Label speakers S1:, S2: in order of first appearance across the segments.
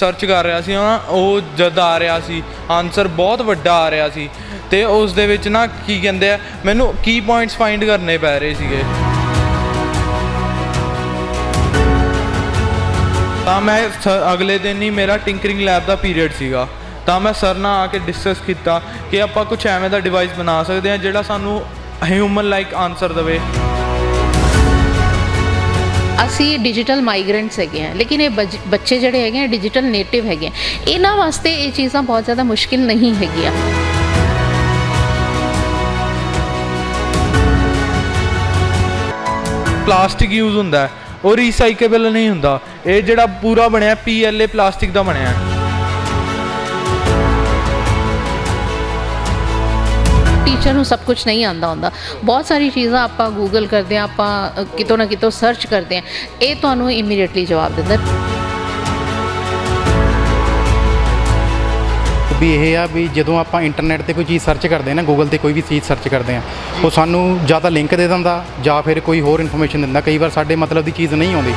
S1: Search ਕਰ ਰਿਹਾ ਸੀ ਨਾ ਉਹ ਜਦ ਆ ਰਿਹਾ ਸੀ ਆਨਸਰ ਬਹੁਤ ਵੱਡਾ ਆ ਰਿਹਾ ਸੀ ਤੇ ਉਸ ਦੇ ਵਿੱਚ ਨਾ ਕੀ ਕਹਿੰਦੇ ਆ, ਮੈਨੂੰ ਕੀ ਪੁਆਇੰਟਸ ਫਾਈਂਡ ਕਰਨੇ ਪੈ ਰਹੇ ਸੀਗੇ। ਤਾਂ ਮੈਂ ਸ- ਅਗਲੇ ਦਿਨ ਹੀ ਮੇਰਾ ਟਿੰਕਰਿੰਗ ਲੈਬ ਦਾ ਪੀਰੀਅਡ ਸੀਗਾ। ਤਾਂ ਮੈਂ ਸਰ ਨਾਲ ਆ ਕੇ ਡਿਸਕਸ ਕੀਤਾ ਕਿ ਆਪਾਂ ਕੁਝ ਐਵੇਂ ਦਾ ਡਿਵਾਈਸ ਬਣਾ ਸਕਦੇ ਹਾਂ, ਜਿਹੜਾ ਸਾਨੂੰ ਹਿਊਮਨ ਲਾਈਕ ਆਨਸਰ ਦੇਵੇ।
S2: ਅਸੀਂ ਡਿਜੀਟਲ ਮਾਈਗ੍ਰੈਂਟਸ ਹੈਗੇ ਆ ਲੇਕਿਨ ਇਹ ਬੱਜ- ਬੱਚੇ ਜਿਹੜੇ ਹੈਗੇ ਆ ਡਿਜੀਟਲ ਨੇਟਿਵ ਹੈਗੇ ਆ। ਇਹਨਾਂ ਵਾਸਤੇ ਇਹ ਚੀਜ਼ਾਂ ਬਹੁਤ ਜ਼ਿਆਦਾ ਮੁਸ਼ਕਿਲ ਨਹੀਂ ਹੈਗੀਆਂ।
S1: ਪਲਾਸਟਿਕ ਯੂਜ਼ ਹੁੰਦਾ ਉਹ ਰੀਸਾਈਕੇਬਲ ਨਹੀਂ ਹੁੰਦਾ। ਇਹ ਜਿਹੜਾ ਪੂਰਾ ਬਣਿਆ ਪੀਐਲਏ ਪਲਾਸਟਿਕ ਦਾ ਬਣਿਆ ਹੈ।
S2: ਟੀਚਰ ਨੂੰ ਸਭ ਕੁਝ ਨਹੀਂ ਆਂਦਾ ਹੁੰਦਾ। ਬਹੁਤ ਸਾਰੀ ਚੀਜ਼ਾਂ ਆਪਾਂ ਗੂਗਲ ਕਰਦੇ ਆ ਆਪਾਂ ਕਿਤੋਂ ਨਾ ਕਿਤੋਂ ਸਰਚ ਕਰਦੇ ਆ ਇਹ ਤੁਹਾਨੂੰ ਇਮੀਡੀਏਟਲੀ ਜਵਾਬ ਦਿੰਦਾ
S3: ਵੀ ਇਹ ਆ ਵੀ ਜਦੋਂ ਆਪਾਂ ਇੰਟਰਨੈਟ ਤੇ ਕੋਈ ਚੀਜ਼ ਸਰਚ ਕਰਦੇ ਆ ਨਾ ਗੂਗਲ ਤੇ ਕੋਈ ਵੀ ਚੀਜ਼ ਸਰਚ ਕਰਦੇ ਆ ਉਹ ਸਾਨੂੰ ਜਾਂ ਤਾਂ ਲਿੰਕ ਦੇ ਦਿੰਦਾ ਜਾਂ ਫਿਰ ਕੋਈ ਹੋਰ ਇਨਫੋਰਮੇਸ਼ਨ ਦਿੰਦਾ। ਕਈ ਵਾਰ ਸਾਡੇ ਮਤਲਬ ਦੀ ਚੀਜ਼ ਨਹੀਂ ਆਉਂਦੀ।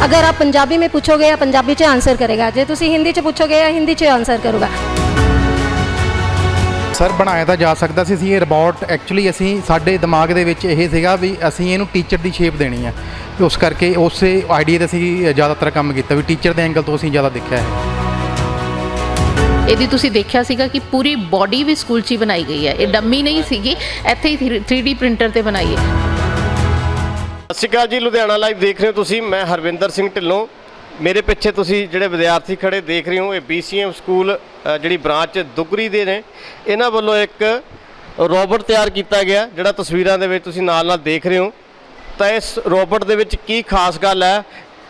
S4: अगर आप पंजाबी में पूछोगे या पंजाबी च आंसर करेगा जे तुसी हिंदी च पूछोगे या हिंदी च आंसर करूगा
S3: ਸਰ ਬਣਾਇਆ ਤਾਂ ਜਾ ਸਕਦਾ ਸੀ ਅਸੀਂ ਇਹ ਰੋਬੋਟ ਐਕਚੁਅਲੀ ਅਸੀਂ ਸਾਡੇ ਦਿਮਾਗ ਦੇ ਵਿੱਚ ਇਹ ਸੀਗਾ ਵੀ ਅਸੀਂ ਇਹਨੂੰ ਟੀਚਰ ਦੀ ਸ਼ੇਪ ਦੇਣੀ ਆ ਤੇ ਉਸ ਕਰਕੇ ਉਸੇ ਆਈਡੀਆ ਤੇ ਅਸੀਂ ਜ਼ਿਆਦਾਤਰ ਕੰਮ ਕੀਤਾ ਵੀ ਟੀਚਰ ਦੇ ਐਂਗਲ ਤੋਂ ਅਸੀਂ ਜ਼ਿਆਦਾ ਦੇਖਿਆ ਹੈ
S2: ਇਹਦੀ ਤੁਸੀਂ ਦੇਖਿਆ ਸੀਗਾ ਕਿ ਪੂਰੀ ਬਾਡੀ ਵੀ ਸਕੂਲ 'ਚ ਹੀ ਬਣਾਈ ਗਈ ਹੈ ਇਹ ਡੰਮੀ ਨਹੀਂ ਸੀਗੀ ਇੱਥੇ ਹੀ 3D ਪ੍ਰਿੰਟਰ ਤੇ ਬਣਾਈ ਹੈ
S5: ਸਤਿ ਸ਼੍ਰੀ ਅਕਾਲ ਜੀ, ਲੁਧਿਆਣਾ ਲਾਈਵ ਦੇਖ ਰਹੇ ਹੋ ਤੁਸੀਂ। ਮੈਂ ਹਰਵਿੰਦਰ ਸਿੰਘ ਢਿੱਲੋਂ। ਮੇਰੇ ਪਿੱਛੇ ਤੁਸੀਂ ਜਿਹੜੇ ਵਿਦਿਆਰਥੀ ਖੜੇ ਦੇਖ ਰਹੇ ਹੋ, ਇਹ BCM ਸਕੂਲ ਜਿਹੜੀ ਬ੍ਰਾਂਚ ਦੁਗਰੀ ਦੇ ਨੇ। ਇਹਨਾਂ ਵੱਲੋਂ ਇੱਕ ਰੋਬੋਟ ਤਿਆਰ ਕੀਤਾ ਗਿਆ, ਜਿਹੜਾ ਤਸਵੀਰਾਂ ਦੇ ਵਿੱਚ ਤੁਸੀਂ ਨਾਲ ਨਾਲ ਦੇਖ ਰਹੇ ਹੋ। ਤਾਂ ਇਸ ਰੋਬੋਟ ਦੇ ਵਿੱਚ ਕੀ ਖਾਸ ਗੱਲ ਹੈ?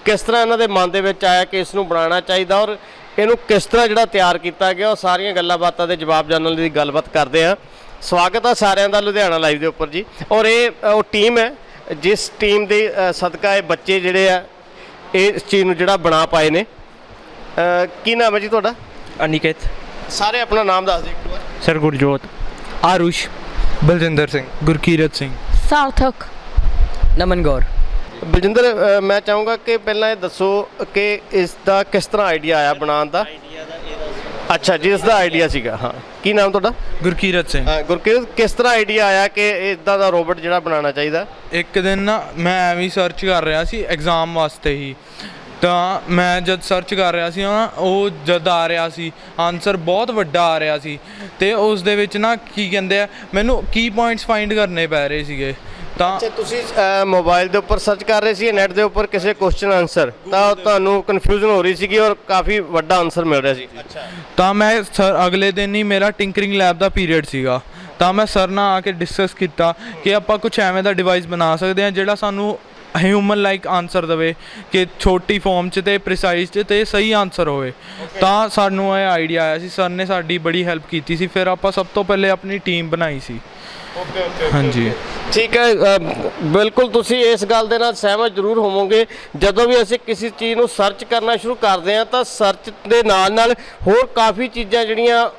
S5: ਕਿਸ ਤਰ੍ਹਾਂ ਇਹਨਾਂ ਦੇ ਮਨ ਦੇ ਵਿੱਚ ਆਇਆ ਕਿ ਇਸ ਨੂੰ ਬਣਾਉਣਾ ਚਾਹੀਦਾ ਔਰ ਇਹਨੂੰ ਕਿਸ ਤਰ੍ਹਾਂ ਜਿਹੜਾ ਤਿਆਰ ਕੀਤਾ ਗਿਆ? ਉਹ ਸਾਰੀਆਂ ਗੱਲਾਂ ਬਾਤਾਂ ਦੇ ਜਵਾਬ ਜਾਣਨ ਲਈ ਗੱਲਬਾਤ ਕਰਦੇ ਆ ਸਵਾਗਤ ਆ ਸਾਰਿਆਂ ਦਾ ਲੁਧਿਆਣਾ ਲਾਈਵ ਦੇ ਉੱਪਰ ਜੀ। ਔਰ ਇਹ ਉਹ ਟੀਮ ਹੈ। ਜਿਸ ਟੀਮ ਦੇ ਸਦਕਾ ਇਹ ਬੱਚੇ ਜਿਹੜੇ ਆ ਇਹ ਇਸ ਚੀਜ਼ ਨੂੰ ਜਿਹੜਾ ਬਣਾ ਪਾਏ ਨੇ। ਕੀ ਨਾਮ ਹੈ ਜੀ ਤੁਹਾਡਾ?
S6: ਅਨਿਕੇਤ।
S5: ਸਾਰੇ ਆਪਣਾ ਨਾਮ ਦੱਸ ਦਿਓ
S6: ਸਰ ਗੁਰਜੋਤ। ਆਰੁਸ਼।
S1: ਬਲਜਿੰਦਰ ਸਿੰਘ। ਗੁਰਕੀਰਤ ਸਿੰਘ।
S4: ਸਾਰਥਕ।
S6: ਨਮਨ ਗੌਰ।
S5: ਬਲਜਿੰਦਰ ਮੈਂ ਚਾਹੂੰਗਾ ਕਿ ਪਹਿਲਾਂ ਇਹ ਦੱਸੋ ਕਿ ਇਸ ਦਾ ਕਿਸ ਤਰ੍ਹਾਂ ਆਈਡੀਆ ਆਇਆ ਬਣਾਉਣ ਦਾ? ਅੱਛਾ ਜੀ ਇਸ ਦਾ ਆਈਡੀਆ ਸੀਗਾ ਹਾਂ। ਕੀ ਨਾਮ ਤੁਹਾਡਾ?
S1: ਗੁਰਕੀਰਤ ਸਿੰਘ।
S5: ਅ, ਗੁਰਕਿਰਤ ਕਿਸ ਤਰ੍ਹਾਂ ਆਈਡੀਆ ਆਇਆ ਕਿ ਇਦਾਂ ਦਾ ਰੋਬੋਟ ਜਿਹੜਾ ਬਣਾਉਣਾ ਚਾਹੀਦਾ?
S1: ਇੱਕ ਦਿਨ ਨਾ ਮੈਂ ਐਵੇਂ ਸਰਚ ਕਰ ਰਿਹਾ ਸੀ ਐਗਜ਼ਾਮ ਵਾਸਤੇ ਹੀ। ਤਾਂ ਮੈਂ ਜਦ ਸਰਚ ਕਰ ਰਿਹਾ ਸੀ ਨਾ ਉਹ ਜਦ ਆ ਰਿਹਾ ਸੀ ਆਨਸਰ ਬਹੁਤ ਵੱਡਾ ਆ ਰਿਹਾ ਸੀ। ਤੇ ਉਸ ਦੇ ਵਿੱਚ ਨਾ ਕੀ ਕਹਿੰਦੇ ਆ ਮੈਨੂੰ ਕੀ ਪੁਆਇੰਟਸ ਫਾਈਂਡ ਕਰਨੇ ਪੈ ਰਹੇ ਸੀਗੇ। ਤਾਂ
S5: ਅੱਛਾ ਤੁਸੀਂ ਮੋਬਾਈਲ ਦੇ ਉੱਪਰ ਸਰਚ ਕਰ ਰਹੇ ਸੀ ਨੈਟ ਦੇ ਉੱਪਰ ਕਿਸੇ ਕੁਐਸਚਨ ਆਨਸਰ ਤਾਂ ਤੁਹਾਨੂੰ ਕਨਫਿਊਜ਼ਨ ਹੋ ਰਹੀ ਸੀਗੀ ਔਰ ਕਾਫੀ ਵੱਡਾ ਆਨਸਰ ਮਿਲ ਰਿਹਾ ਸੀ। ਅੱਛਾ।
S1: ਤਾਂ ਮੈਂ ਸਰ ਅਗਲੇ ਦਿਨ ਹੀ ਮੇਰਾ ਟਿੰਕਰਿੰਗ ਲੈਬ ਦਾ ਪੀਰੀਅਡ ਸੀਗਾ। ਤਾਂ ਮੈਂ ਸਰ ਨਾਲ ਆ ਕੇ ਡਿਸਕਸ ਕੀਤਾ ਕਿ ਆਪਾਂ ਕੁਝ ਐਵੇਂ ਦਾ ਡਿਵਾਈਸ ਬਣਾ ਸਕਦੇ ਹਾਂ ਜਿਹੜਾ ਸਾਨੂੰ ਹਿਊਮਨ ਲਾਈਕ ਆਨਸਰ ਦੇਵੇ ਕਿ ਛੋਟੀ ਫਾਰਮ 'ਚ ਤੇ ਪ੍ਰੀਸਾਈਜ਼ 'ਚ ਤੇ ਸਹੀ ਆਨਸਰ ਹੋਵੇ। ਤਾਂ ਸਾਨੂੰ ਇਹ ਆਈਡੀਆ ਆਇਆ ਸੀ ਸਰ ਨੇ ਸਾਡੀ ਬੜੀ ਹੈਲਪ ਕੀਤੀ ਸੀ। ਫਿਰ ਆਪਾਂ ਸਭ ਤੋਂ ਪਹਿਲੇ ਆਪਣੀ ਟੀਮ ਬਣਾਈ ਸੀ।
S5: ਓਕੇ ਓਕੇ
S1: ਹਾਂਜੀ।
S5: ਠੀਕ ਹੈ ਅ, ਬਿਲਕੁਲ ਤੁਸੀਂ ਇਸ ਗੱਲ ਦੇ ਨਾਲ ਸਹਿਮਤ ਜ਼ਰੂਰ ਹੋਵੋਗੇ। ਜਦੋਂ ਵੀ ਅਸੀਂ ਕਿਸੇ ਚੀਜ਼ ਨੂੰ ਸਰਚ ਕਰਨਾ ਸ਼ੁਰੂ ਕਰਦੇ ਹਾਂ ਤਾਂ ਸਰਚ ਦੇ ਨਾਲ ਨਾਲ ਹੋਰ ਕਾਫੀ ਚੀਜ਼ਾਂ ਜਿਹੜੀਆਂ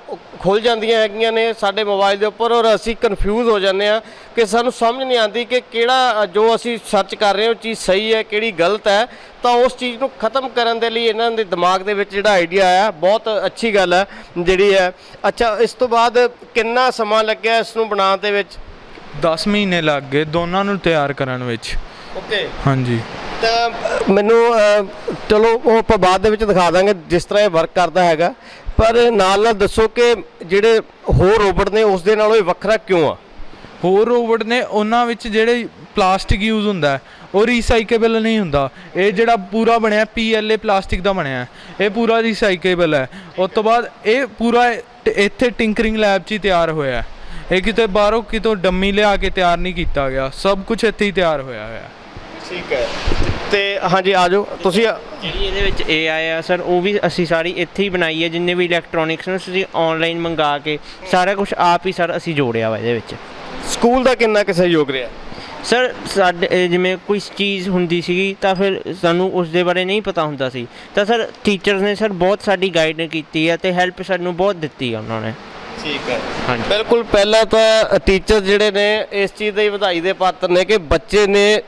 S5: ਖੁੱਲ ਜਾਂਦੀਆਂ ਹੈਗੀਆਂ ਨੇ ਸਾਡੇ ਮੋਬਾਈਲ ਦੇ ਉੱਪਰ ਔਰ ਅਸੀਂ ਕਨਫਿਊਜ਼ ਹੋ ਜਾਂਦੇ ਆ ਕਿ ਸਾਨੂੰ ਸਮਝ ਨਹੀਂ ਆਉਂਦੀ ਕਿ ਕਿਹੜਾ ਅ, ਜੋ ਅਸੀਂ ਸਰਚ ਕਰ ਰਹੇ ਹਾਂ ਉਹ ਚੀਜ਼ ਸਹੀ ਹੈ ਕਿਹੜੀ ਗਲਤ ਹੈ। ਤਾਂ ਉਸ ਚੀਜ਼ ਨੂੰ ਖਤਮ ਕਰਨ ਦੇ ਲਈ ਇਹਨਾਂ ਦੇ ਦਿਮਾਗ ਦੇ ਵਿੱਚ ਜਿਹੜਾ ਆਈਡੀਆ ਆਇਆ ਬਹੁਤ ਅੱਛੀ ਗੱਲ ਹੈ ਜਿਹੜੀ ਹੈ। ਅੱਛਾ ਇਸ ਤੋਂ ਬਾਅਦ ਕਿੰਨਾ ਸਮਾਂ ਲੱਗਿਆ ਇਸ ਨੂੰ ਬਣਾਉਣ ਦੇ ਵਿੱਚ?
S1: 10 ਮਹੀਨੇ ਲੱਗ ਗਏ ਦੋਨਾਂ ਨੂੰ ਤਿਆਰ ਕਰਨ ਵਿੱਚ।
S5: ਓਕੇ।
S1: ਹਾਂਜੀ।
S5: ਤਾਂ ਮੈਨੂੰ ਚਲੋ ਉਹ ਆਪਾਂ ਬਾਅਦ ਦੇ ਵਿੱਚ ਦਿਖਾ ਦਾਂਗੇ ਜਿਸ ਤਰ੍ਹਾਂ ਇਹ ਵਰਕ ਕਰਦਾ ਹੈਗਾ। ਪਰ ਨਾਲ ਨਾਲ ਦੱਸੋ ਕਿ ਜਿਹੜੇ ਹੋਰ ਰੋਬੋਟ ਨੇ ਉਸ ਦੇ ਨਾਲੋਂ ਇਹ ਵੱਖਰਾ ਕਿਉਂ ਆ?
S1: ਹੋਰ ਰੋਬੋਟ ਨੇ ਉਹਨਾਂ ਵਿੱਚ ਜਿਹੜੇ ਪਲਾਸਟਿਕ ਯੂਜ਼ ਹੁੰਦਾ ਹੈ, ਉਹ ਰੀਸਾਈਕੇਬਲ ਨਹੀਂ ਹੁੰਦਾ। ਇਹ ਜਿਹੜਾ ਪੂਰਾ ਬਣਿਆ ਪੀਐਲਏ ਪਲਾਸਟਿਕ ਦਾ ਬਣਿਆ ਹੈ। ਇਹ ਪੂਰਾ ਰੀਸਾਈਕੇਬਲ ਹੈ। ਉਸ ਤੋਂ ਬਾਅਦ ਇਹ ਪੂਰਾ ਇੱਥੇ ਟਿੰਕਰਿੰਗ ਲੈਬ 'ਚ ਹੀ ਤਿਆਰ ਹੋਇਆ ਹੈ। ਇਹ ਕਿਤੇ ਬਾਹਰੋਂ ਕਿਤੋਂ ਡੰਮੀ ਲਿਆ ਕੇ ਤਿਆਰ ਨਹੀਂ ਕੀਤਾ ਗਿਆ। ਸਭ ਕੁਝ ਇੱਥੇ ਹੀ ਤਿਆਰ ਹੋਇਆ ਹੋਇਆ।
S5: ਠੀਕ ਹੈ। ਤੇ ਹਾਂਜੀ ਆ ਜਾਓ। ਤੁਸੀਂ
S6: ਜਿਹੜੀ ਇਹਦੇ ਵਿੱਚ AI ਆ ਸਰ ਉਹ ਵੀ ਅਸੀਂ ਸਾਰੀ ਇੱਥੇ ਹੀ ਬਣਾਈ ਹੈ ਜਿੰਨੇ ਵੀ ਇਲੈਕਟ੍ਰੋਨਿਕਸ ਨੇ ਅਸੀਂ ਆਨਲਾਈਨ ਮੰਗਾ ਕੇ ਸਾਰਾ ਕੁਝ ਆਪ ਹੀ ਸਰ ਅਸੀਂ ਜੋੜਿਆ ਵਾ ਇਹਦੇ ਵਿੱਚ।
S5: ਸਕੂਲ ਦਾ ਕਿੰਨਾ ਕੁ ਸਹਿਯੋਗ ਰਿਹਾ?
S6: ਸਰ ਸਾਡੇ ਇਹ ਜਿਵੇਂ ਕੋਈ ਚੀਜ਼ ਹੁੰਦੀ ਸੀਗੀ ਤਾਂ ਫਿਰ ਸਾਨੂੰ ਉਸ ਦੇ ਬਾਰੇ ਨਹੀਂ ਪਤਾ ਹੁੰਦਾ ਸੀ। ਤਾਂ ਸਰ ਟੀਚਰਸ ਨੇ ਸਰ ਬਹੁਤ ਸਾਡੀ ਗਾਈਡ ਕੀਤੀ ਹੈ ਤੇ ਹੈਲਪ ਸਾਨੂੰ ਬਹੁਤ ਦਿੱਤੀ ਹੈ ਉਹਨਾਂ ਨੇ।
S5: ਠੀਕ ਹੈ।
S6: ਹਾਂਜੀ।
S5: ਬਿਲਕੁਲ ਪਹਿਲਾਂ ਤਾਂ ਟੀਚਰ ਜਿਹੜੇ ਨੇ ਇਸ ਚੀਜ਼ ਦੀ ਵਧਾਈ ਦੇ ਪਾਤਰ ਨੇ ਕਿ ਬੱਚੇ ਨੇ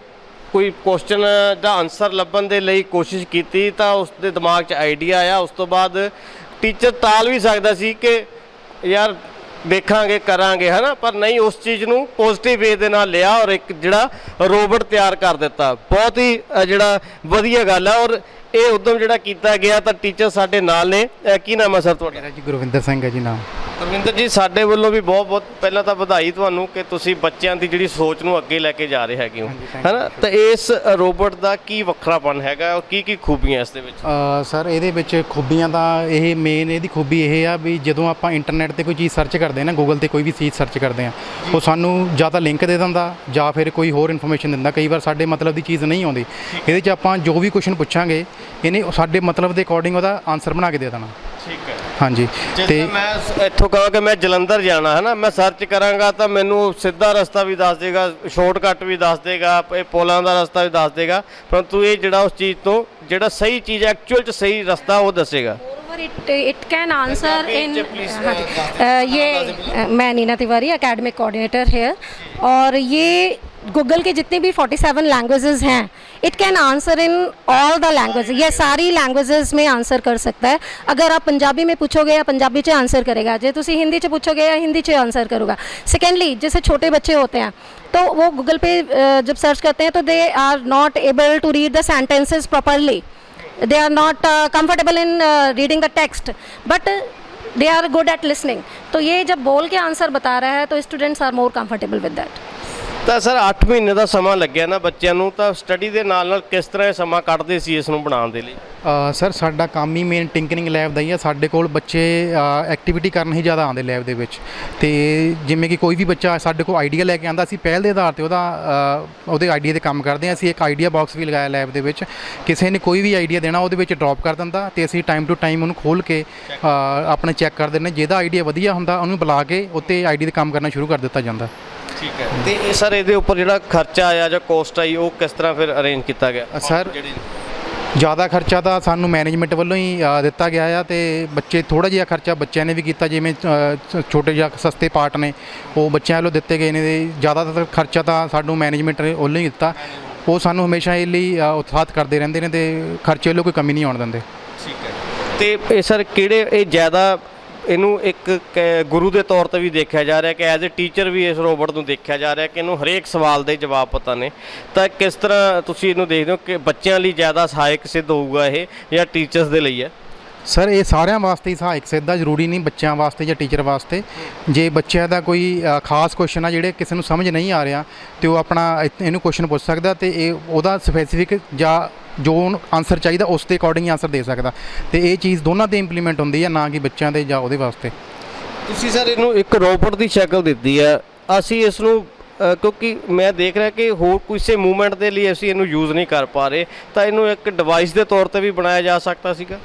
S5: ਕੋਈ ਕੁਐਸਚਨ ਦਾ ਆਨਸਰ ਲੱਭਣ ਦੇ ਲਈ ਕੋਸ਼ਿਸ਼ ਕੀਤੀ ਤਾਂ ਉਸ ਦੇ ਦਿਮਾਗ 'ਚ ਆਈਡੀਆ ਆਇਆ। ਉਸ ਤੋਂ ਬਾਅਦ ਟੀਚਰ ਟਾਲ ਵੀ ਸਕਦਾ ਸੀ ਕਿ ਯਾਰ ਦੇਖਾਂਗੇ ਕਰਾਂਗੇ ਹਨਾ? ਪਰ ਨਹੀਂ ਉਸ ਚੀਜ਼ ਨੂੰ ਪੋਜ਼ਿਟਿਵ ਵੇ ਦੇ ਨਾਲ ਲਿਆ ਔਰ ਇੱਕ ਜਿਹੜਾ ਰੋਬੋਟ ਤਿਆਰ ਕਰ ਦਿੱਤਾ। ਬਹੁਤ ਹੀ ਅ, ਜਿਹੜਾ ਵਧੀਆ ਗੱਲ ਹੈ ਔਰ ਇਹ ਉਦਮ ਜਿਹੜਾ ਕੀਤਾ ਗਿਆ ਤਾਂ ਟੀਚਰ ਸਾਡੇ ਨਾਲ ਨੇ। ਅ, ਕੀ ਨਾਮ ਹੈ ਸਰ ਤੁਹਾਡਾ?
S3: ਮੇਰਾ ਜੀ ਗੁਰਵਿੰਦਰ ਸਿੰਘ ਹੈ ਜੀ ਨਾਮ।
S5: ਗੁਰਵਿੰਦਰ ਜੀ ਸਾਡੇ ਵੱਲੋਂ ਵੀ ਬਹੁਤ ਬਹੁਤ ਪਹਿਲਾਂ ਤਾਂ ਵਧਾਈ ਤੁਹਾਨੂੰ ਕਿ ਤੁਸੀਂ ਬੱਚਿਆਂ ਦੀ ਜਿਹੜੀ ਸੋਚ ਨੂੰ ਅੱਗੇ ਲੈ ਕੇ ਜਾ ਰਹੇ ਹੈਗੇ ਹੋ। ਹੈਨਾ? ਤਾਂ ਇਸ ਰੋਬੋਟ ਦਾ ਕੀ ਵੱਖਰਾਪਨ ਹੈਗਾ? ਔਰ ਕੀ ਕੀ ਖੂਬੀਆਂ ਇਸ ਦੇ ਵਿੱਚ?
S3: ਸਰ ਇਹਦੇ ਵਿੱਚ ਖੂਬੀਆਂ ਦਾ ਇਹ ਮੇਨ ਇਹਦੀ ਖੂਬੀ ਇਹ ਆ ਵੀ ਜਦੋਂ ਆਪਾਂ ਇੰਟਰਨੈਟ ਤੇ ਕੋਈ ਚੀਜ਼ ਸਰਚ ਕਰਦੇ ਆ ਨਾ ਗੂਗਲ ਤੇ ਕੋਈ ਵੀ ਚੀਜ਼ ਸਰਚ ਕਰਦੇ ਆ ਉਹ ਸਾਨੂੰ ਜਾਂ ਤਾਂ ਲਿੰਕ ਦੇ ਦਿੰਦਾ ਜਾਂ ਫਿਰ ਕੋਈ ਹੋਰ ਇਨਫੋਰਮੇਸ਼ਨ ਦਿੰਦਾ। ਕਈ ਵਾਰ ਸਾਡੇ ਮਤਲਬ ਦੀ ਚੀਜ਼ ਨਹੀਂ ਆਉਂਦੀ। ਇਹਦੇ 'ਚ ਆਪਾਂ ਜੋ ਵੀ ਕੁਐਸਚਨ ਪੁੱਛਾਂਗੇ ਇਹਨੇ ਸਾਡੇ ਮਤਲਬ ਦੇ ਅਕੋਰਡਿੰਗ ਉਹਦਾ ਆਨਸਰ ਬਣਾ ਕੇ ਦੇ ਦੇਣਾ।
S5: ਠੀਕ ਹੈ
S3: ਹਾਂਜੀ
S5: ਤੇ
S3: ਤੇ
S5: ਮੈਂ ਸ- ਇੱਥੋਂ ਕਹਾਂ ਕਿ ਮੈਂ ਜਲੰਧਰ ਜਾਣਾ ਹੈ ਨਾ ਮੈਂ ਸਰਚ ਕਰਾਂਗਾ ਤਾਂ ਮੈਨੂੰ ਸਿੱਧਾ ਰਸਤਾ ਵੀ ਦੱਸ ਦੇਗਾ ਸ਼ਾਰਟਕਟ ਵੀ ਦੱਸ ਦੇਗਾ ਇਹ ਪੋਲਾਂ ਦਾ ਰਸਤਾ ਵੀ ਦੱਸ ਦੇਗਾ ਪਰੰਤੂ ਇਹ ਜਿਹੜਾ ਉਸ ਚੀਜ਼ ਤੋਂ ਜਿਹੜਾ ਸਹੀ ਚੀਜ਼ ਐਕਚੁਅਲ ਚ ਸਹੀ ਰਸਤਾ ਉਹ ਦੱਸੇਗਾ
S4: Moreover, it it can answer in
S5: please,
S4: हाँ जी। अ, ये अ, मैं नीना तिवारी एकेडमिक कोऑर्डिनेटर है और ये गूगल के जितनी भी 47 लैंग्वेजेस हैं it can answer in all the language ये सारी लैंग्वेजेस में आंसर कर सकता है। अगर आप पंजाबी में पूछोगे या पंजाबी च आंसर करेगा जो तुम हिंदी से पूछोगे या हिंदी से आंसर करूँगा। सेकेंडली जैसे छोटे बच्चे होते हैं तो वो गूगल पे जब सर्च करते हैं तो they are not able to read the sentences properly they are not uh, in reading the text but they are good at listening. तो ये जब बोल के आंसर बता रहा है तो students are more comfortable with that.
S5: ਤਾਂ ਸਰ 8 ਮਹੀਨੇ ਦਾ ਸਮਾਂ ਲੱਗਿਆ ਨਾ ਬੱਚਿਆਂ ਨੂੰ ਤਾਂ ਸਟੱਡੀ ਦੇ ਨਾਲ ਨਾਲ ਕਿਸ ਤਰ੍ਹਾਂ ਇਹ ਸਮਾਂ ਕੱਢਦੇ ਸੀ ਇਸ ਨੂੰ ਬਣਾਉਣ ਦੇ ਲਈ?
S3: ਸਰ ਸਾਡਾ ਕੰਮ ਹੀ ਮੇਨ ਟਿੰਕਰਿੰਗ ਲੈਬ ਦਾ ਹੀ ਆ। ਸਾਡੇ ਕੋਲ ਬੱਚੇ ਐਕਟੀਵਿਟੀ ਕਰਨ ਹੀ ਜ਼ਿਆਦਾ ਆਉਂਦੇ ਲੈਬ ਦੇ ਵਿੱਚ। ਤੇ ਜਿਵੇਂ ਕਿ ਕੋਈ ਵੀ ਬੱਚਾ ਸਾਡੇ ਕੋਲ ਆਈਡੀਆ ਲੈ ਕੇ ਆਂਦਾ ਅਸੀਂ ਪਹਿਲ ਦੇ ਆਧਾਰ ਤੇ ਉਹਦਾ ਉਹਦੇ ਆਈਡੀਆ ਤੇ ਕੰਮ ਕਰਦੇ ਹਾਂ। ਅਸੀਂ ਇੱਕ ਆਈਡੀਆ ਬਾਕਸ ਵੀ ਲਗਾਇਆ ਲੈਬ ਦੇ ਵਿੱਚ। ਕਿਸੇ ਨੇ ਕੋਈ ਵੀ ਆਈਡੀਆ ਦੇਣਾ ਉਹਦੇ ਵਿੱਚ ਡ੍ਰੌਪ ਕਰ ਦਿੰਦਾ ਤੇ ਅਸੀਂ ਟਾਈਮ ਟੂ ਟਾਈਮ ਉਹਨੂੰ ਖੋਲ ਕੇ ਅ, ਆਪਣੇ ਚੈੱਕ ਕਰ ਦਿੰਦੇ ਜਿਹਦਾ ਆਈਡੀਆ ਵਧੀਆ ਹੁੰਦਾ ਉਹਨੂੰ ਬੁਲਾ ਕੇ ਉੱਤੇ ਆਈਡੀ ਤੇ ਕੰਮ ਕਰਨਾ ਸ਼ੁਰੂ ਕਰ ਦਿੱਤਾ ਜਾਂਦਾ।
S5: ਠੀਕ ਹੈ। ਤੇ ਇਹ ਸਰ ਇਹਦੇ ਉੱਪਰ ਜਿਹੜਾ ਖਰਚਾ ਆਇਆ ਜਾਂ ਕੋਸਟ ਆਈ ਉਹ ਕਿਸ ਤਰ੍ਹਾਂ ਫਿਰ ਅਰੇਂਜ ਕੀਤਾ ਗਿਆ?
S3: ਸਰ ਜ਼ਿਆਦਾ ਖਰਚਾ ਤਾਂ ਸਾਨੂੰ ਮੈਨੇਜਮੈਂਟ ਵੱਲੋਂ ਹੀ ਅ, ਦਿੱਤਾ ਗਿਆ ਆ ਤੇ ਬੱਚੇ ਥੋੜਾ ਜਿਹਾ ਖਰਚਾ ਬੱਚਿਆਂ ਨੇ ਵੀ ਕੀਤਾ ਜਿਵੇਂ ਅ, ਛੋਟੇ ਜਿਹਾ ਸਸਤੇ ਪਾਰਟ ਨੇ ਉਹ ਬੱਚਿਆਂ ਵੱਲੋਂ ਦਿੱਤੇ ਗਏ ਨੇ ਤੇ ਜ਼ਿਆਦਾਤਰ ਖਰਚਾ ਤਾਂ ਸਾਨੂੰ ਮੈਨੇਜਮੈਂਟ ਵੱਲੋਂ ਹੀ ਦਿੱਤਾ। ਉਹ ਸਾਨੂੰ ਹਮੇਸ਼ਾ ਇਹ ਲਈ ਅ, ਉਤਸ਼ਾਹਿਤ ਕਰਦੇ ਰਹਿੰਦੇ ਨੇ ਤੇ ਖਰਚੇ ਵੱਲੋਂ ਕੋਈ ਕਮੀ ਨਹੀਂ ਆਉਣ ਦਿੰਦੇ।
S5: ਠੀਕ ਹੈ। ਤੇ ਇਹ ਸਰ ਕਿਹੜੇ ਇਹ ਜ਼ਿਆਦਾ ਇਹਨੂੰ ਇੱਕ ਕ- ਗੁਰੂ ਦੇ ਤੌਰ ਤੇ ਵੀ ਦੇਖਿਆ ਜਾ ਰਿਹਾ ਕਿ ਐਜ਼ ਅ ਟੀਚਰ ਵੀ ਇਸ ਰੋਬੋਟ ਨੂੰ ਦੇਖਿਆ ਜਾ ਰਿਹਾ ਕਿ ਇਹਨੂੰ ਹਰੇਕ ਸਵਾਲ ਦੇ ਜਵਾਬ ਪਤਾ ਨੇ। ਤਾਂ ਕਿਸ ਤਰ੍ਹਾਂ ਤੁਸੀਂ ਇਹਨੂੰ ਦੇਖਦੇ ਹੋ ਕਿ ਬੱਚਿਆਂ ਲਈ ਜ਼ਿਆਦਾ ਸਹਾਇਕ ਸਿੱਧ ਹੋਊਗਾ ਇਹ ਜਾਂ ਟੀਚਰਸ ਦੇ ਲਈ ਹੈ?
S3: ਸਰ, ਇਹ ਸਾਰਿਆਂ ਵਾਸਤੇ ਹੀ ਸਹਾਇਕ ਸਿੱਧਾ ਜ਼ਰੂਰੀ ਨਹੀਂ ਬੱਚਿਆਂ ਵਾਸਤੇ ਜਾਂ ਟੀਚਰ ਵਾਸਤੇ। ਜੇ ਬੱਚਿਆਂ ਦਾ ਕੋਈ ਖਾਸ ਕੁਐਸਚਨ ਆ ਜਿਹੜੇ ਕਿਸੇ ਨੂੰ ਸਮਝ ਨਹੀਂ ਆ ਰਿਹਾ, ਤੇ ਉਹ ਆਪਣਾ ਇਹਨੂੰ ਕੁਐਸਚਨ ਪੁੱਛ ਸਕਦਾ ਤੇ ਇਹ ਉਹਦਾ ਸਪੈਸੀਫਿਕ ਜਾਂ ਜੋ ਆਨਸਰ ਚਾਹੀਦਾ ਉਸ ਦੇ ਅਕੋਰਡਿੰਗ ਆਨਸਰ ਦੇ ਸਕਦਾ। ਤੇ ਇਹ ਚੀਜ਼ ਦੋਨਾਂ ਤੇ ਇੰਪਲੀਮੈਂਟ ਹੁੰਦੀ ਹੈ ਨਾ ਕਿ ਬੱਚਿਆਂ ਦੇ ਜਾਂ ਉਹਦੇ ਵਾਸਤੇ।
S5: ਤੁਸੀਂ ਸਰ ਇਹਨੂੰ ਇੱਕ ਰੋਬੋਟ ਦੀ ਸ਼ਕਲ ਦਿੱਤੀ ਹੈ ਅਸੀਂ ਇਸ ਨੂੰ ਕਿਉਂਕਿ ਮੈਂ ਦੇਖ ਰਿਹਾ ਕਿ ਹੋਰ ਕਿਸੇ ਮੂਵਮੈਂਟ ਦੇ ਲਈ ਅਸੀਂ ਇਹਨੂੰ ਯੂਜ਼ ਨਹੀਂ ਕਰ ਪਾ ਰਹੇ। ਤਾਂ ਇਹਨੂੰ ਇੱਕ ਡਿਵਾਈਸ ਦੇ ਤੌਰ ਤੇ ਵੀ ਬਣਾਇਆ ਜਾ ਸਕਦਾ ਸੀਗਾ?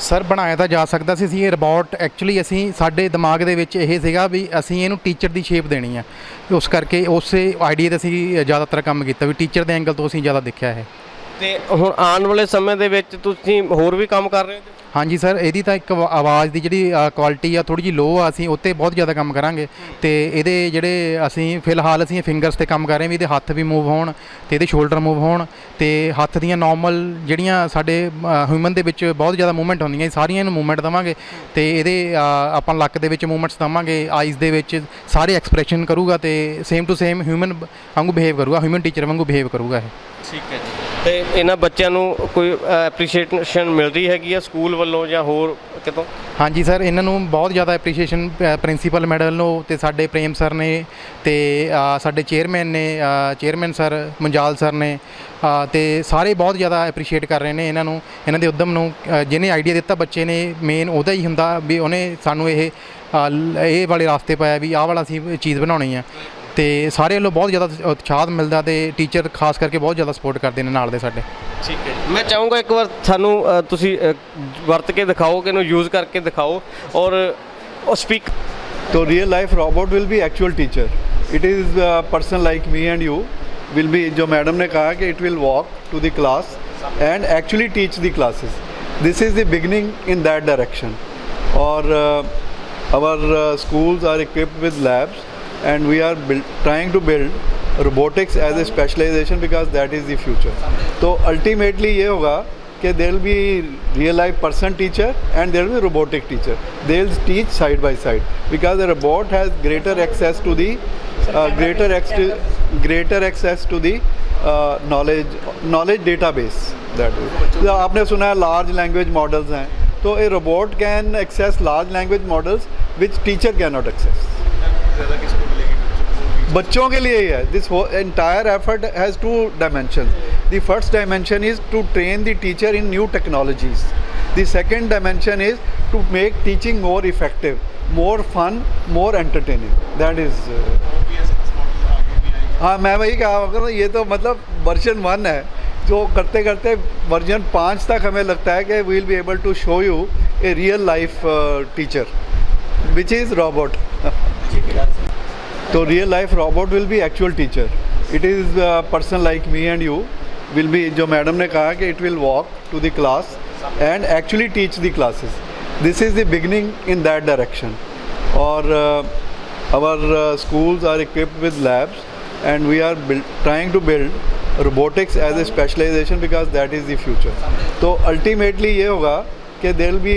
S3: ਸਰ ਬਣਾਇਆ ਤਾਂ ਜਾ ਸਕਦਾ ਸੀ। ਅਸੀਂ ਇਹ ਰੋਬੋਟ ਐਕਚੁਅਲੀ ਅਸੀਂ ਸਾਡੇ ਦਿਮਾਗ ਦੇ ਵਿੱਚ ਇਹ ਸੀਗਾ ਵੀ ਅਸੀਂ ਇਹਨੂੰ ਟੀਚਰ ਦੀ ਸ਼ੇਪ ਦੇਣੀ ਹੈ ਉਸ ਕਰਕੇ ਉਸੇ ਆਈਡੀਆ ਤੇ ਅਸੀਂ ਜ਼ਿਆਦਾਤਰ ਕੰਮ ਕੀਤਾ ਵੀ ਟੀਚਰ ਦੇ ਐਂਗਲ ਤੋਂ ਅਸੀਂ ਜ਼ਿਆਦਾ ਦੇਖਿਆ ਹੈ
S5: ਤੇ ਹੁਣ ਆਉਣ ਵਾਲੇ ਸਮੇਂ ਦੇ ਵਿੱਚ ਤੁਸੀਂ ਹੋਰ ਵੀ ਕੰਮ ਕਰ ਰਹੇ ਹੋ?
S3: ਹਾਂਜੀ ਸਰ ਇਹਦੀ ਤਾਂ ਇੱਕ ਆਵਾ- ਆਵਾਜ਼ ਦੀ ਜਿਹੜੀ ਕੁਆਲਿਟੀ ਆ ਥੋੜੀ ਜਿਹੀ ਲੋ ਆ ਅਸੀਂ ਉੱਤੇ ਬਹੁਤ ਜ਼ਿਆਦਾ ਕੰਮ ਕਰਾਂਗੇ। ਤੇ ਇਹਦੇ ਜਿਹੜੇ ਅਸੀਂ ਫਿਲਹਾਲ ਅਸੀਂ ਫਿੰਗਰਸ ਤੇ ਕੰਮ ਕਰ ਰਹੇ ਵੀ ਇਹਦੇ ਹੱਥ ਵੀ ਮੂਵ ਹੋਣ ਤੇ ਇਹਦੇ ਸ਼ੋਲਡਰ ਮੂਵ ਹੋਣ ਤੇ ਹੱਥ ਦੀਆਂ ਨਾਰਮਲ ਜਿਹੜੀਆਂ ਸਾਡੇ ਹਿਊਮਨ ਦੇ ਵਿੱਚ ਬਹੁਤ ਜ਼ਿਆਦਾ ਮੂਵਮੈਂਟ ਹੁੰਦੀਆਂ ਸਾਰੀਆਂ ਨੂੰ ਮੂਵਮੈਂਟ ਦਵਾਂਗੇ। ਤੇ ਇਹਦੇ ਅ, ਆਪਾਂ ਲੱਕ ਦੇ ਵਿੱਚ ਮੂਵਮੈਂਟਸ ਦਵਾਂਗੇ ਆਈਜ਼ ਦੇ ਵਿੱਚ ਸਾਰੇ ਐਕਸਪ੍ਰੈਸ਼ਨ ਕਰੂਗਾ ਤੇ ਸੇਮ ਟੂ ਸੇਮ ਹਿਊਮਨ ਵਾਂਗੂ ਬਿਹੇਵ ਕਰੂਗਾ ਹਿਊਮਨ ਟੀਚਰ ਵਾਂਗੂ ਬਿਹੇਵ ਕਰੂਗਾ ਇਹ।
S5: ਠੀਕ ਹੈ ਜੀ। ਤੇ ਇਹਨਾਂ ਬੱਚਿਆਂ ਨੂੰ ਕੋਈ ਐਪਰੀਸ਼ੀਏਸ਼ਨ ਮਿਲ ਰਹੀ ਹੈਗੀ ਆ ਸਕੂਲ ਵੱਲੋਂ ਜਾਂ ਹੋਰ ਕਿਤੋਂ?
S3: ਹਾਂਜੀ ਸਰ ਇਹਨਾਂ ਨੂੰ ਬਹੁਤ ਜ਼ਿਆਦਾ ਐਪਰੀਸ਼ੀਏਸ਼ਨ ਪ੍ਰਿੰਸੀਪਲ ਮੈਡਲ ਨੂੰ ਤੇ ਸਾਡੇ ਪ੍ਰੇਮ ਸਰ ਨੇ ਤੇ ਸਾਡੇ ਚੇਅਰਮੈਨ ਨੇ ਚੇਅਰਮੈਨ ਸਰ ਮੁੰਜਾਲ ਸਰ ਨੇ ਅ, ਤੇ ਸਾਰੇ ਬਹੁਤ ਜ਼ਿਆਦਾ ਐਪਰੀਸ਼ੀਏਟ ਕਰ ਰਹੇ ਨੇ ਇਹਨਾਂ ਨੂੰ ਇਹਨਾਂ ਦੇ ਉਦਮ ਨੂੰ ਜਿਹਨੇ ਆਈਡੀਆ ਦਿੱਤਾ ਬੱਚੇ ਨੇ ਮੇਨ ਉਹਦਾ ਹੀ ਹੁੰਦਾ ਵੀ ਉਹਨੇ ਸਾਨੂੰ ਇਹ ਇਹ ਵਾਲੇ ਰਾਸਤੇ ਪਾਇਆ ਵੀ ਆਹ ਵਾਲਾ ਅਸੀਂ ਚੀਜ਼ ਬਣਾਉਣੀ ਆ। ਤੇ ਸਾਰੇ ਵੱਲੋਂ ਬਹੁਤ ਜ਼ਿਆਦਾ ਉਤਸ਼ਾਹ ਮਿਲਦਾ ਤੇ ਟੀਚਰ ਖਾਸ ਕਰਕੇ ਬਹੁਤ ਜ਼ਿਆਦਾ ਸਪੋਰਟ ਕਰਦੇ ਨੇ ਨਾਲ ਦੇ ਸਾਡੇ
S5: ਠੀਕ ਹੈ ਜੀ। ਮੈਂ ਚਾਹੂੰਗਾ ਇੱਕ ਵਾਰ ਸਾਨੂੰ ਅ, ਤੁਸੀਂ ਅ, ਵਰਤ ਕੇ ਦਿਖਾਓ ਕਿ ਇਹਨੂੰ ਯੂਜ਼ ਕਰਕੇ ਦਿਖਾਓ ਔਰ ਉਹ speak
S7: So real life robot will be actual teacher. It is a person like me and you will be जो मैडम ने कहा कि it will walk to the class and actually teach the classes. This is the beginning in that direction. और uh, our uh, schools are equipped with labs and we are build, trying to build robotics as a specialization because that is the future. तो ultimately ये होगा कि there will be real life person teacher and there will be robotic teacher. They will teach side by side because the robot has greater access to the uh, greater ex- greater access to the uh, knowledge knowledge database that way. तो आपने सुना है large language models हैं तो a robot can access large language models which teacher can not access बच्चों के लिए ही है। This entire effort has two dimension the first dimension is to train the teacher in new technologies the second dimension is to make teaching more effective more fun more entertaining that is हाँ मैं वही कहा अगर ये तो मतलब version one है, जो करते करते वर्जन पाँच तक हमें लगता है कि we'll be able to show you a real life teacher which is robot तो real life robot will be actual teacher it is person like me and you will be जो मैडम ने कहा कि it will walk to the class and actually teach the classes this is the beginning in that direction और our uh, schools are equipped with labs and we are build, trying to build robotics as a specialization because that is the future तो ultimately ये होगा कि they'll be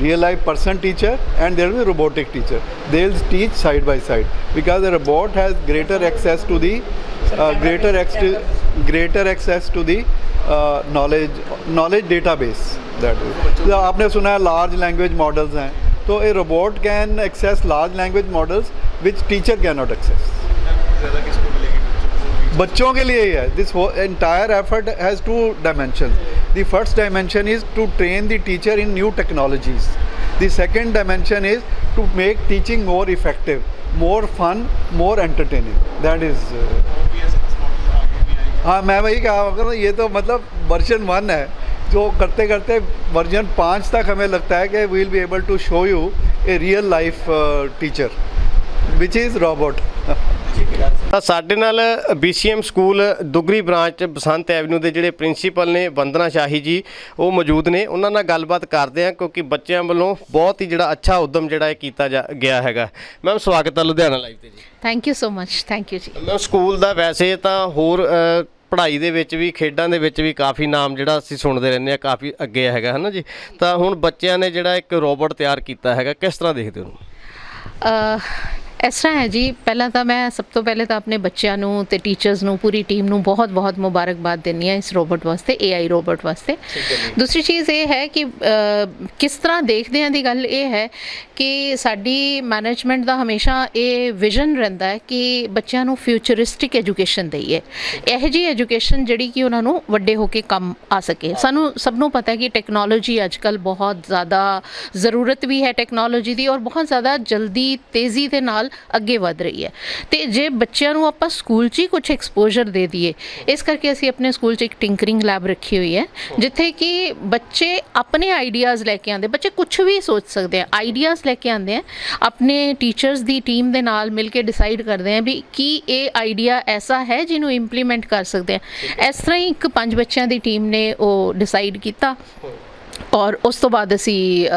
S7: real life person teacher and there be robotic teacher they'll teach side by side because robot has greater access to the greater greater access to the knowledge knowledge data base that is आपने सुना है large language models हैं। तो a robot can access large language models which teacher can not access बच्चों के लिए ही है। This entire effort has two dimension The first dimension is to train the teacher in new technologies. The second dimension is to make teaching more effective, more fun, more entertaining. That is. हाँ मैं वही कहा अगर ये तो मतलब version one है जो करते करते वर्जन पाँच तक हमें लगता है कि we'll be able to show you a real life teacher which is robot
S5: ਤਾਂ ਸਾਡੇ ਨਾਲ BCM school Dugri branch Basant avenue ਦੇ ਜਿਹੜੇ ਪ੍ਰਿੰਸੀਪਲ ਨੇ ਵੰਦਨਾ ਸ਼ਾਹੀ ਜੀ ਉਹ ਮੌਜੂਦ ਨੇ। ਉਹਨਾਂ ਨਾਲ ਗੱਲਬਾਤ ਕਰਦੇ ਆ ਕਿਉਂਕਿ ਬੱਚਿਆਂ ਵੱਲੋਂ ਬਹੁਤ ਹੀ ਜਿਹੜਾ ਅੱਛਾ ਉਦਮ ਜਿਹੜਾ ਇਹ ਕੀਤਾ ਗਿਆ ਹੈਗਾ। ਮੈਮ ਸਵਾਗਤ ਹੈ ਲੁਧਿਆਣਾ ਲਾਈਵ ਤੇ ਜੀ।
S2: Thank you so much thank you ਜੀ।
S5: ਮੈਮ ਸਕੂਲ ਦਾ ਵੈਸੇ ਤਾਂ ਹੋਰ ਪੜ੍ਹਾਈ ਦੇ ਵਿੱਚ ਵੀ ਖੇਡਾਂ ਦੇ ਵਿੱਚ ਵੀ ਕਾਫੀ ਨਾਮ ਜਿਹੜਾ ਅਸੀਂ ਸੁਣਦੇ ਰਹਿੰਦੇ ਆ ਕਾਫੀ ਅੱਗੇ ਹੈਗਾ ਹਨਾ ਜੀ? ਤਾਂ ਹੁਣ ਬੱਚਿਆਂ ਨੇ ਜਿਹੜਾ ਇੱਕ ਰੋਬੋਟ ਤਿਆਰ ਕੀਤਾ ਹੈਗਾ ਕਿਸ ਤਰ੍ਹਾਂ ਦੇਖਦੇ ਹੋ?
S2: ਇਸ ਤਰ੍ਹਾਂ ਹੈ ਜੀ ਪਹਿਲਾਂ ਤਾਂ ਮੈਂ ਸਭ ਤੋਂ ਪਹਿਲੇ ਤਾਂ ਆਪਣੇ ਬੱਚਿਆਂ ਨੂੰ ਤੇ ਟੀਚਰਸ ਨੂੰ ਪੂਰੀ ਟੀਮ ਨੂੰ ਬਹੁਤ-ਬਹੁਤ ਮੁਬਾਰਕਬਾਦ ਦਿੰਦੀ ਹਾਂ ਇਸ ਰੋਬੋਟ ਵਾਸਤੇ AI ਰੋਬੋਟ ਵਾਸਤੇ। ਦੂਸਰੀ ਚੀਜ਼ ਇਹ ਹੈ ਕਿ ਕਿਸ ਤਰ੍ਹਾਂ ਦੇਖਦੇ ਹਾਂ ਦੀ ਗੱਲ ਇਹ ਹੈ ਕਿ ਸਾਡੀ ਮੈਨੇਜਮੈਂਟ ਦਾ ਹਮੇਸ਼ਾ ਇਹ ਵਿਜ਼ਨ ਰਹਿੰਦਾ ਹੈ ਕਿ ਬੱਚਿਆਂ ਨੂੰ ਫਿਊਚਰਿਸਟਿਕ ਐਜੂਕੇਸ਼ਨ ਦਈਏ। ਇਹੋ ਜੀ ਐਜੂਕੇਸ਼ਨ ਜਿਹੜੀ ਕਿ ਉਹਨਾਂ ਨੂੰ ਵੱਡੇ ਹੋ ਕੇ ਕੰਮ ਆ ਸਕੇ। ਸਾਨੂੰ ਸਭ ਨੂੰ ਪਤਾ ਹੈ ਕਿ ਟੈਕਨੋਲੋਜੀ ਅੱਜਕੱਲ ਬਹੁਤ ਜ਼ਿਆਦਾ ਜ਼ਰੂਰਤ ਵੀ ਹੈ ਟੈਕਨੋਲੋਜੀ ਦੀ ਔਰ ਬਹੁਤ ਜ਼ਿਆਦਾ ਜਲਦੀ ਤੇਜ਼ੀ ਦੇ ਨਾਲ ਅੱਗੇ ਵਧ ਰਹੀ ਹੈ। ਤੇ ਜੇ ਬੱਚਿਆਂ ਨੂੰ ਆਪਾਂ ਸਕੂਲ 'ਚ ਹੀ ਕੁਝ ਐਕਸਪੋਜ਼ਰ ਦੇ ਦਈਏ, ਇਸ ਕਰਕੇ ਅਸੀਂ ਆਪਣੇ ਸਕੂਲ 'ਚ ਇੱਕ ਟਿੰਕਰਿੰਗ ਲੈਬ ਰੱਖੀ ਹੋਈ ਹੈ, ਜਿੱਥੇ ਕਿ ਬੱਚੇ ਆਪਣੇ ਆਈਡੀਆਜ਼ ਲੈ ਕੇ ਆਉਂਦੇ, ਬੱਚੇ ਕੁਝ ਵੀ ਸੋਚ ਸਕਦੇ ਆ ਆਈਡੀਆਜ਼ ਲੈ ਕੇ ਆਉਂਦੇ ਆ, ਆਪਣੇ ਟੀਚਰਸ ਦੀ ਟੀਮ ਦੇ ਨਾਲ ਮਿਲ ਕੇ ਡਿਸਾਈਡ ਕਰਦੇ ਆ ਵੀ ਕੀ ਇਹ ਆਈਡੀਆ ਐਸਾ ਹੈ ਜਿਹਨੂੰ ਇੰਪਲੀਮੈਂਟ ਕਰ ਸਕਦੇ ਆ। ਇਸ ਤਰ੍ਹਾਂ ਹੀ ਇੱਕ ਪੰਜ ਬੱਚਿਆਂ ਦੀ ਟੀਮ ਨੇ ਉਹ ਡਿਸਾਈਡ ਕੀਤਾ। ਔਰ ਉਸ ਤੋਂ ਬਾਅਦ ਅਸੀਂ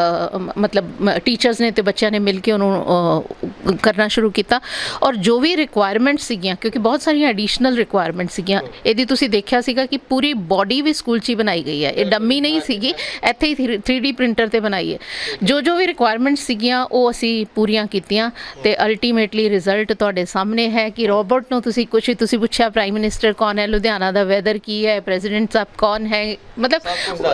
S2: ਮਤਲਬ ਟੀਚਰਸ ਨੇ ਤੇ ਬੱਚਿਆਂ ਨੇ ਮਿਲ ਕੇ ਉਹਨੂੰ ਕਰਨਾ ਸ਼ੁਰੂ ਕੀਤਾ। ਔਰ ਜੋ ਵੀ ਰਿਕੁਆਇਰਮੈਂਟ ਸੀਗੀਆਂ ਕਿਉਂਕਿ ਬਹੁਤ ਸਾਰੀਆਂ ਐਡੀਸ਼ਨਲ ਰਿਕੁਆਇਰਮੈਂਟ ਸੀਗੀਆਂ ਇਹਦੀ ਤੁਸੀਂ ਦੇਖਿਆ ਸੀਗਾ ਕਿ ਪੂਰੀ ਬਾਡੀ ਵੀ ਸਕੂਲ 'ਚ ਹੀ ਬਣਾਈ ਗਈ ਹੈ। ਇਹ ਡੰਮੀ ਨਹੀਂ ਸੀਗੀ ਇੱਥੇ ਹੀ 3D ਪ੍ਰਿੰਟਰ ਤੇ ਬਣਾਈ ਹੈ। ਜੋ ਜੋ ਵੀ ਰਿਕੁਆਇਰਮੈਂਟ ਸੀਗੀਆਂ ਉਹ ਅਸੀਂ ਪੂਰੀਆਂ ਕੀਤੀਆਂ ਤੇ ਅਲਟੀਮੇਟਲੀ ਰਿਜ਼ਲਟ ਤੁਹਾਡੇ ਸਾਹਮਣੇ ਹੈ ਕਿ ਰੋਬੋਟ ਨੂੰ ਤੁਸੀਂ ਕੁਝ ਤੁਸੀਂ ਪੁੱਛਿਆ ਪ੍ਰਾਈਮ ਮਿਨਿਸਟਰ ਕੌਣ ਹੈ ਲੁਧਿਆਣਾ ਦਾ ਵੈਦਰ ਕੀ ਹੈ ਪ੍ਰੈਜ਼ੀਡੈਂਟ ਸਾਹਿਬ ਕੌਣ ਹੈ ਮਤਲਬ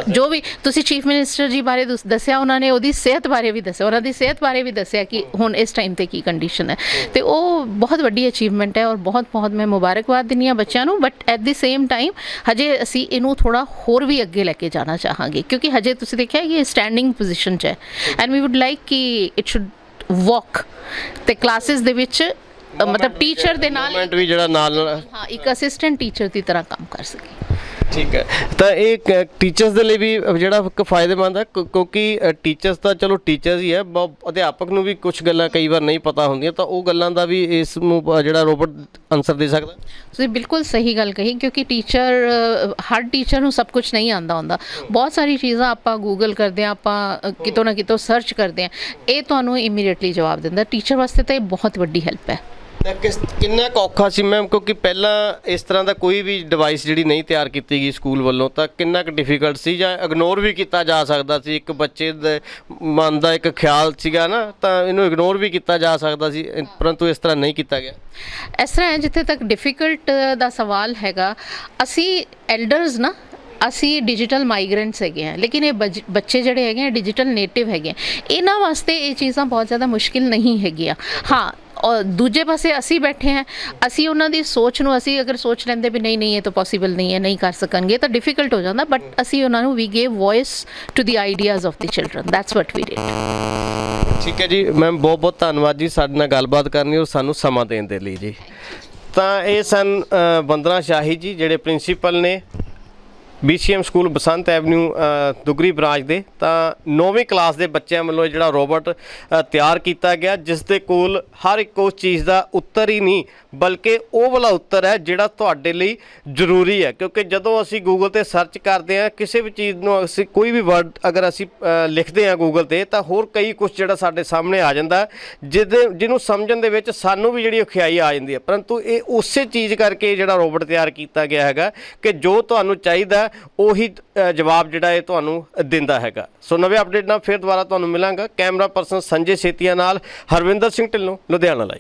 S2: ਜੋ ਵੀ ਤੁਸੀਂ ਚੀਫ ਮਿਨਿਸਟਰ ਜੀ ਬਾਰੇ ਦੁਸ- ਦੱਸਿਆ ਉਹਨਾਂ ਨੇ ਉਹਦੀ ਸਿਹਤ ਬਾਰੇ ਵੀ ਦੱਸਿਆ ਉਹਨਾਂ ਦੀ ਸਿਹਤ ਬਾਰੇ ਵੀ ਦੱਸਿਆ ਕਿ ਹੁਣ ਇਸ ਟਾਈਮ ਤੇ ਕੀ ਕੰਡੀਸ਼ਨ ਹੈ। ਤੇ ਉਹ ਬਹੁਤ ਵੱਡੀ ਅਚੀਵਮੈਂਟ ਹੈ ਔਰ ਬਹੁਤ ਬਹੁਤ ਮੈਂ ਮੁਬਾਰਕਬਾਦ ਦਿੰਦੀ ਹਾਂ ਬੱਚਿਆਂ ਨੂੰ but at the same time ਹਜੇ ਅਸੀਂ ਇਹਨੂੰ ਥੋੜਾ ਹੋਰ ਵੀ ਅੱਗੇ ਲੈ ਕੇ ਜਾਣਾ ਚਾਹਾਂਗੇ ਕਿਉਂਕਿ ਹਜੇ ਤੁਸੀਂ ਦੇਖਿਆ ਕਿ ਇਹ ਸਟੈਂਡਿੰਗ ਪੋਜੀਸ਼ਨ 'ਚ ਹੈ। ਐਂਡ ਵੀ ਊਡ ਲਾਈਕ ਕਿ ਇਟ ਸ਼ੁੱਡ ਵਾਕ ਤੇ ਕਲਾਸਿਸ ਦੇ ਵਿੱਚ ਅ, ਮਤਲਬ ਟੀਚਰ ਦੇ ਨਾਲ
S5: Movement ਵੀ ਜਿਹੜਾ ਨਾਲ ਨਾਲ
S2: ਹਾਂ ਇੱਕ ਅਸਿਸਟੈਂਟ ਟੀਚਰ ਦੀ ਤਰ੍ਹਾਂ ਕੰਮ ਕਰ ਸਕੇ।
S5: ਠੀਕ ਹੈ। ਤਾਂ ਇਹ ਟੀਚਰਸ ਦੇ ਲਈ ਵੀ ਜਿਹੜਾ ਇੱਕ ਫਾਇਦੇਮੰਦ ਹੈ ਕਿਉਂਕਿ ਟੀਚਰਸ ਤਾਂ ਚਲੋ ਟੀਚਰਸ ਹੀ ਹੈ ਬ- ਅਧਿਆਪਕ ਨੂੰ ਵੀ ਕੁਝ ਗੱਲਾਂ ਕਈ ਵਾਰ ਨਹੀਂ ਪਤਾ ਹੁੰਦੀਆਂ ਤਾਂ ਉਹ ਗੱਲਾਂ ਦਾ ਵੀ ਇਸ ਨੂੰ ਅ, ਜਿਹੜਾ ਰੋਬੋਟ ਆਨਸਰ ਦੇ ਸਕਦਾ?
S2: ਤੁਸੀਂ ਬਿਲਕੁਲ ਸਹੀ ਗੱਲ ਕਹੀ ਕਿਉਂਕਿ ਟੀਚਰ ਹਰ ਟੀਚਰ ਨੂੰ ਸਭ ਕੁਝ ਨਹੀਂ ਆਂਦਾ ਹੁੰਦਾ। ਬਹੁਤ ਸਾਰੀ ਚੀਜ਼ਾਂ ਆਪਾਂ ਗੂਗਲ ਕਰਦੇ ਆ ਆਪਾਂ ਕਿਤੋਂ ਨਾ ਕਿਤੋਂ ਸਰਚ ਕਰਦੇ ਆ ਇਹ ਤੁਹਾਨੂੰ ਇਮੀਡੀਏਟਲੀ ਜਵਾਬ ਦਿੰਦਾ। ਟੀਚਰ ਵਾਸਤੇ ਤਾਂ ਇਹ ਬਹੁਤ ਵੱਡੀ ਹੈਲਪ ਹੈ।
S5: ਕਿਸ, ਕਿੰਨਾ ਕੁ ਔਖਾ ਸੀ ਮੈਮ? ਕਿਉਂਕਿ ਪਹਿਲਾਂ ਇਸ ਤਰ੍ਹਾਂ ਦਾ ਕੋਈ ਵੀ ਡਿਵਾਈਸ ਜਿਹੜੀ ਨਹੀਂ ਤਿਆਰ ਕੀਤੀ ਗਈ ਸਕੂਲ ਵੱਲੋਂ, ਤਾਂ ਕਿੰਨਾ ਕੁ ਡਿਫਿਕਲਟ ਸੀ ਜਾਂ ਇਗਨੋਰ ਵੀ ਕੀਤਾ ਜਾ ਸਕਦਾ ਸੀ? ਇੱਕ ਬੱਚੇ ਦੇ ਮਨ ਦਾ ਇੱਕ ਖਿਆਲ ਸੀਗਾ ਨਾ, ਤਾਂ ਇਹਨੂੰ ਇਗਨੋਰ ਵੀ ਕੀਤਾ ਜਾ ਸਕਦਾ ਸੀ ਪਰੰਤੂ ਇਸ ਤਰ੍ਹਾਂ ਨਹੀਂ ਕੀਤਾ ਗਿਆ।
S2: ਇਸ ਤਰ੍ਹਾਂ ਹੈ, ਜਿੱਥੇ ਤੱਕ ਡਿਫਿਕਲਟ ਦਾ ਸਵਾਲ ਹੈਗਾ, ਅਸੀਂ ਐਲਡਰਸ ਨਾ, ਅਸੀਂ ਡਿਜੀਟਲ ਮਾਈਗ੍ਰੈਂਟਸ ਹੈਗੇ ਆ ਲੇਕਿਨ ਇਹ ਬੱਜ- ਬੱਚੇ ਜਿਹੜੇ ਹੈਗੇ ਆ ਡਿਜੀਟਲ ਨੇਟਿਵ ਹੈਗੇ ਆ। ਇਹਨਾਂ ਵਾਸਤੇ ਇਹ ਚੀਜ਼ਾਂ ਬਹੁਤ ਜ਼ਿਆਦਾ ਮੁਸ਼ਕਿਲ ਨਹੀਂ ਹੈਗੀਆਂ। ਹਾਂ ਔਰ ਦੂਜੇ ਪਾਸੇ ਅਸੀਂ ਬੈਠੇ ਹਾਂ, ਅਸੀਂ ਉਹਨਾਂ ਦੀ ਸੋਚ ਨੂੰ ਅਸੀਂ ਅਗਰ ਸੋਚ ਲੈਂਦੇ ਵੀ ਨਹੀਂ ਨਹੀਂ, ਇਹ ਤਾਂ ਪੋਸੀਬਲ ਨਹੀਂ ਹੈ, ਨਹੀਂ ਕਰ ਸਕਣਗੇ ਤਾਂ ਡਿਫਿਕਲਟ ਹੋ ਜਾਂਦਾ ਬਟ ਅਸੀਂ ਉਹਨਾਂ ਨੂੰ we gave voice to the ideas of the children that's what we did
S5: ਠੀਕ ਹੈ ਜੀ ਮੈਮ ਬਹੁਤ ਬਹੁਤ ਧੰਨਵਾਦ ਜੀ, ਸਾਡੇ ਨਾਲ ਗੱਲਬਾਤ ਕਰਨੀ ਔਰ ਸਾਨੂੰ ਸਮਾਂ ਦੇਣ ਦੇ ਲਈ ਜੀ। ਤਾਂ ਇਹ ਸਨ ਬੰਦਨਾ ਸ਼ਾਹੀ ਜੀ, ਜਿਹੜੇ ਪ੍ਰਿੰਸੀਪਲ ਨੇ BCM ਸਕੂਲ ਬਸੰਤ ਐਵਨਿਊ ਅ, ਦੁਗਰੀ ਬ੍ਰਾਂਚ ਦੇ ਤਾਂ 9ਵੀਂ ਕਲਾਸ ਦੇ ਬੱਚਿਆਂ ਵੱਲੋਂ ਜਿਹੜਾ ਰੋਬੋਟ ਤਿਆਰ ਕੀਤਾ ਗਿਆ ਜਿਸ ਦੇ ਕੋਲ ਹਰ ਇੱਕ ਉਸ ਚੀਜ਼ ਦਾ ਉੱਤਰ ਹੀ ਨਹੀਂ ਬਲਕਿ ਉਹ ਵਾਲਾ ਉੱਤਰ ਹੈ ਜਿਹੜਾ ਤੁਹਾਡੇ ਲਈ ਜ਼ਰੂਰੀ ਹੈ। ਕਿਉਂਕਿ ਜਦੋਂ ਅਸੀਂ ਗੂਗਲ ਤੇ ਸਰਚ ਕਰਦੇ ਹਾਂ ਕਿਸੇ ਵੀ ਚੀਜ਼ ਨੂੰ ਅਸੀਂ ਕੋਈ ਵੀ ਵਰਡ ਅਗਰ ਅਸੀਂ ਲਿਖਦੇ ਹਾਂ ਗੂਗਲ ਤੇ ਤਾਂ ਹੋਰ ਕਈ ਕੁਝ ਜਿਹੜਾ ਸਾਡੇ ਸਾਹਮਣੇ ਆ ਜਾਂਦਾ ਜਿਹਦੇ ਜਿਹਨੂੰ ਸਮਝਣ ਦੇ ਵਿੱਚ ਸਾਨੂੰ ਵੀ ਜਿਹੜੀ ਔਖਿਆਈ ਆ ਜਾਂਦੀ ਹੈ। ਪਰੰਤੂ ਇਹ ਉਸੇ ਚੀਜ਼ ਕਰਕੇ ਜਿਹੜਾ ਰੋਬੋਟ ਤਿਆਰ ਕੀਤਾ ਗਿਆ ਹੈਗਾ ਕਿ ਜੋ ਤੁਹਾਨੂੰ ਚਾਹੀਦਾ ਉਹੀ ਜਵਾਬ ਜਿਹੜਾ ਇਹ ਤੁਹਾਨੂੰ ਦਿੰਦਾ ਹੈਗਾ। ਸੋ ਨਵੇਂ ਅਪਡੇਟ ਨਾਲ ਫਿਰ ਦੁਬਾਰਾ ਤੁਹਾਨੂੰ ਮਿਲਾਂਗਾ। ਕੈਮਰਾ ਪਰਸਨ ਸੰਜੇ ਸੇਤੀਆ ਨਾਲ ਹਰਵਿੰਦਰ ਸਿੰਘ ਢਿੱਲੋਂ, ਲੁਧਿਆਣਾ ਲਈ।